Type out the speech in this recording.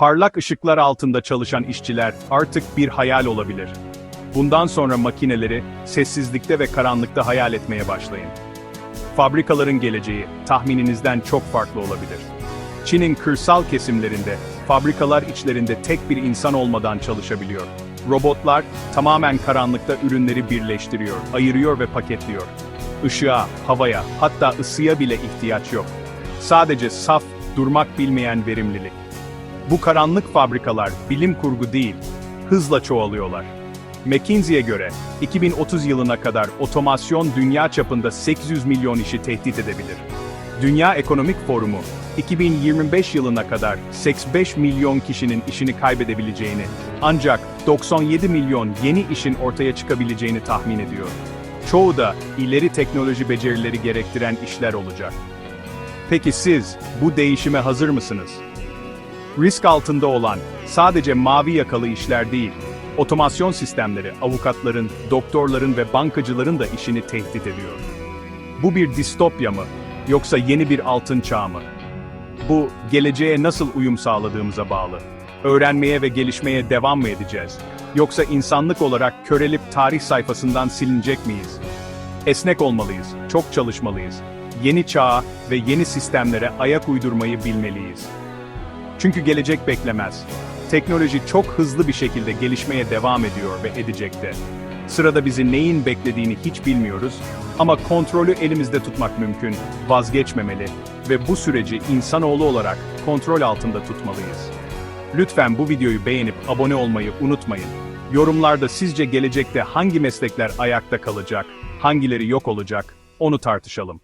Parlak ışıklar altında çalışan işçiler artık bir hayal olabilir. Bundan sonra makineleri sessizlikte ve karanlıkta hayal etmeye başlayın. Fabrikaların geleceği tahmininizden çok farklı olabilir. Çin'in kırsal kesimlerinde, fabrikalar içlerinde tek bir insan olmadan çalışabiliyor. Robotlar tamamen karanlıkta ürünleri birleştiriyor, ayırıyor ve paketliyor. Işığa, havaya, hatta ısıya bile ihtiyaç yok. Sadece saf, durmak bilmeyen verimlilik. Bu karanlık fabrikalar bilim kurgu değil, hızla çoğalıyorlar. McKinsey'e göre 2030 yılına kadar otomasyon dünya çapında 800 milyon işi tehdit edebilir. Dünya Ekonomik Forumu 2025 yılına kadar 85 milyon kişinin işini kaybedebileceğini, ancak 97 milyon yeni işin ortaya çıkabileceğini tahmin ediyor. Çoğu da ileri teknoloji becerileri gerektiren işler olacak. Peki siz bu değişime hazır mısınız? Risk altında olan sadece mavi yakalı işler değil, otomasyon sistemleri avukatların, doktorların ve bankacıların da işini tehdit ediyor. Bu bir distopya mı yoksa yeni bir altın çağ mı? Bu geleceğe nasıl uyum sağladığımıza bağlı. Öğrenmeye ve gelişmeye devam mı edeceğiz? Yoksa insanlık olarak körelip tarih sayfasından silinecek miyiz? Esnek olmalıyız, çok çalışmalıyız. Yeni çağa ve yeni sistemlere ayak uydurmayı bilmeliyiz. Çünkü gelecek beklemez. Teknoloji çok hızlı bir şekilde gelişmeye devam ediyor ve edecekte. Sırada bizi neyin beklediğini hiç bilmiyoruz ama kontrolü elimizde tutmak mümkün, vazgeçmemeli ve bu süreci insanoğlu olarak kontrol altında tutmalıyız. Lütfen bu videoyu beğenip abone olmayı unutmayın. Yorumlarda sizce gelecekte hangi meslekler ayakta kalacak, hangileri yok olacak, onu tartışalım.